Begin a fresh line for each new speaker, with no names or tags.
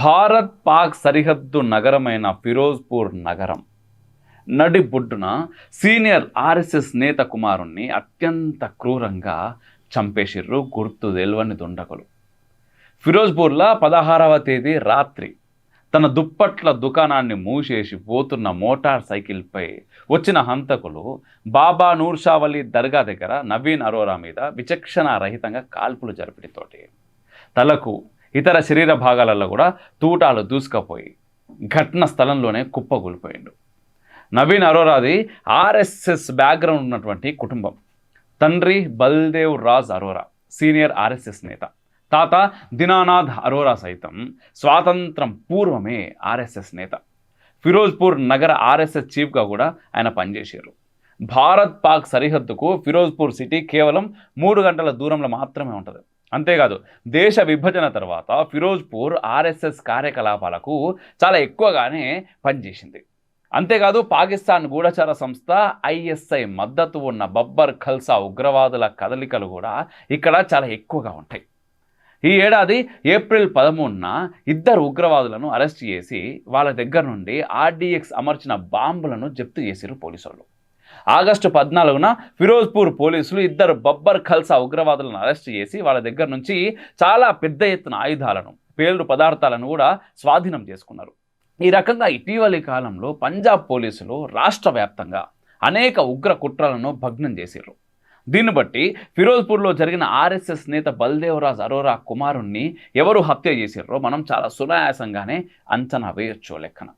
భారత్ పాక్ సరిహద్దు నగరమైన ఫిరోజ్పూర్ నగరం. నడి బొడ్డున సీనియర్ ఆర్ఎస్ఎస్ నేత కుమారుణ్ణి అత్యంత క్రూరంగా చంపేసిర్రు గుర్తు తెల్వని దుండగులు. ఫిరోజ్పూర్లో పదహారవ తేదీ రాత్రి తన దుప్పట్ల దుకాణాన్ని మూసేసి పోతున్న మోటార్ సైకిల్పై వచ్చిన హంతకులు బాబా నూర్షావలి దర్గా దగ్గర నవీన్ అరోరా మీద విచక్షణ రహితంగా కాల్పులు జరిపిడితోటి తలకు ఇతర శరీర భాగాలలో కూడా తూటాలు దూసుకపోయి ఘటన స్థలంలోనే కుప్పగూలిపోయిండు నవీన్ అరోరాది ఆర్ఎస్ఎస్ బ్యాక్గ్రౌండ్ ఉన్నటువంటి కుటుంబం. తండ్రి బల్దేవ్ రాజ్ అరోరా సీనియర్ ఆర్ఎస్ఎస్ నేత. తాత దినానాథ్ అరోరా సైతం స్వాతంత్రం పూర్వమే ఆర్ఎస్ఎస్ నేత. ఫిరోజ్పూర్ నగర ఆర్ఎస్ఎస్ చీఫ్గా కూడా ఆయన పనిచేశారు. భారత్ పాక్ సరిహద్దుకు ఫిరోజ్పూర్ సిటీ కేవలం మూడు గంటల దూరంలో మాత్రమే ఉంటుంది. అంతేకాదు దేశ విభజన తర్వాత ఫిరోజ్పూర్ ఆర్ఎస్ఎస్ కార్యకలాపాలకు చాలా ఎక్కువగానే పనిచేసింది. అంతేకాదు పాకిస్తాన్ గూఢచార సంస్థ ఐఎస్ఐ మద్దతు ఉన్న బబ్బర్ ఖల్సా ఉగ్రవాదుల కదలికలు కూడా ఇక్కడ చాలా ఎక్కువగా ఉంటాయి. ఈ ఏడాది ఏప్రిల్ పదమూడున ఇద్దరు ఉగ్రవాదులను అరెస్ట్ చేసి వాళ్ళ దగ్గర నుండి ఆర్డీఎక్స్ అమర్చిన బాంబులను జప్తు చేసిరు పోలీసు వాళ్ళు ఆగస్టు పద్నాలుగున ఫిరోజ్పూర్ పోలీసులు ఇద్దరు బబ్బర్ ఖల్సా ఉగ్రవాదులను అరెస్ట్ చేసి వాళ్ళ దగ్గర నుంచి చాలా పెద్ద ఎత్తున ఆయుధాలను పేలుడు పదార్థాలను కూడా స్వాధీనం చేసుకున్నారు. ఈ రకంగా ఇటీవలి కాలంలో పంజాబ్ పోలీసులు రాష్ట్ర వ్యాప్తంగా అనేక ఉగ్ర కుట్రలను భగ్నం చేశారు దీన్ని బట్టి ఫిరోజ్పూర్లో జరిగిన ఆర్ఎస్ఎస్ నేత బల్దేవరాజ్ అరోరా కుమారుణ్ణి ఎవరు హత్య చేశారో మనం చాలా సునాయాసంగానే అంచనా వేయొచ్చు లెక్కన.